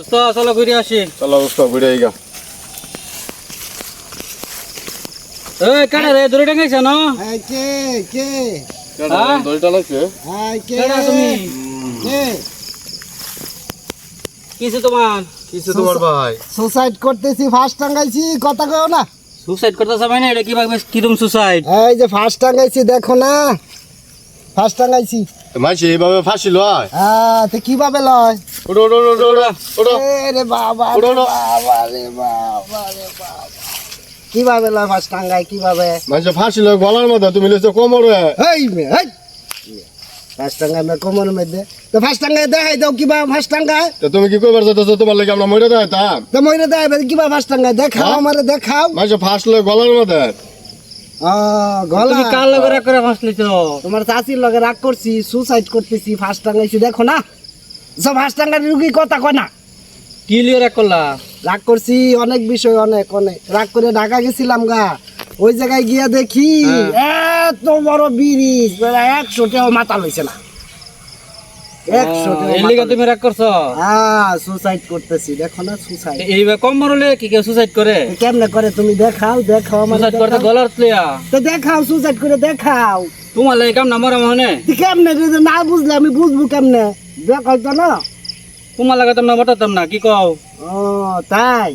দোস্ত চলো ঘুরে আসি। চলো দোস্ত ঘুরে আইগা। এই কাটা রে দূরে টাঙ্গাইছ না? হ্যাঁ কে কে? হ্যাঁ? হ্যাঁ কে? কেডা তুমি? কে? কিছু তোমার? ভাই? সুসাইড করতেছি ফার্স্ট টাঙ্গাইছি কথা কও না? সুসাইড না এটা কীভাবে কিরম সুসাইড? এই যে ফার্স্ট টাঙ্গাইছি দেখো না। ফার্স্ট টাঙ্গাইছি মাইছে এইভাবে ফাঁসি লয়? হ্যাঁ তো কীভাবে লয়? ওড়ো ওড়ো ওড়ো ওড়ো ওড়ো রে বাবা ওড়ো। বাবা রে বাবা রে বাবা। কীভাবে লয় ফার্স্ট টাঙ্গাই কীভাবে? মাইছে ফাঁসি লয় গলার মধ্যে তুমি লিখছো কোমরে। হেই মে হেই। ফার্স্ট টাঙ্গাই মে কোমরের মধ্যে। তো ফার্স্ট টাঙ্গাই দেখাই দাও কীভাবে ফার্স্ট টাঙ্গাই তো তুমি কি কইবার চাইতেছো তোমার লাগে আমরা মরে যাইতাম তো মইরে দেয় কীভাবে ফার্স্ট টাঙ্গাই দেখাও হ্যাঁ? আমারে দেখাও। মাইছে ফাঁস লয় গলার মধ্যে। তুমি কার লগে রাগ করে ফাঁসলি তো তোমার লগে রাগ করছি সুসাইড করতেছি ফার্স্ট টাঙ্গাইছি দেখো না? সব ফার্স্ট রুগী কথা কয় না? কি লিয়ে রাগ করলা? রাগ করছি অনেক বিষয় অনেক অনেক। রাগ করে ঢাকা গেছিলাম গা। ওই জায়গায় গিয়া দেখি এত বড় ব্রিজ একশো টাকা মাথা লইছে না একশো টাকা এই লিগে তুমি রাগ করছ? হ্যাঁ সুসাইড করতেছি। দেখো না সুসাইড এইভাবে কম মরলে কি কেউ সুসাইড করে? কেমনে করে তুমি? দেখাও দেখাও সুসাইড করতে গলার তুলিয়া। তো দেখাও সুসাইড করে দেখাও। তোমার লাগে কাম না মরা তুই কেমনে না বুঝলে আমি বুঝব কেমনে? দেখাই তো না? তোমার লাগে তোমরা মটাতাম না কি কও? ও তাই?